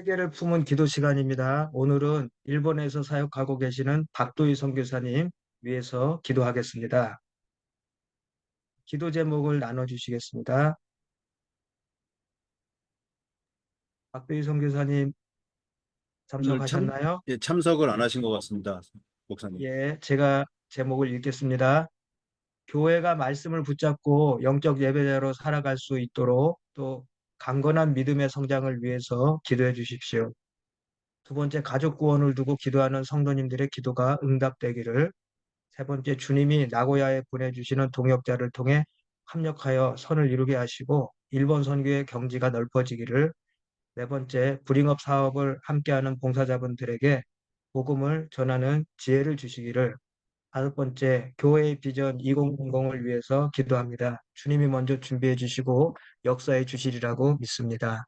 회개를 품은 기도 시간입니다. 오늘은 일본에서 사역하고 계시는 박도희 선교사님 위해서 기도하겠습니다. 기도 제목을 나눠주시겠습니다. 박도희 선교사님 오늘 참, 참석하셨나요? 예, 참석을 안 하신 것 같습니다, 목사님. 예, 제가 제목을 읽겠습니다. 교회가 말씀을 붙잡고 영적 예배자로 살아갈 수 있도록 또 강건한 믿음의 성장을 위해서 기도해 주십시오. 두 번째, 가족 구원을 두고 기도하는 성도님들의 기도가 응답되기를. 세 번째, 주님이 나고야에 보내주시는 동역자를 통해 합력하여 선을 이루게 하시고 일본 선교의 경지가 넓어지기를. 네 번째, 불잉업 사업을 함께하는 봉사자분들에게 복음을 전하는 지혜를 주시기를. 다섯 번째, 교회의 비전 2030을 위해서 기도합니다. 주님이 먼저 준비해 주시고 역사해 주시리라고 믿습니다.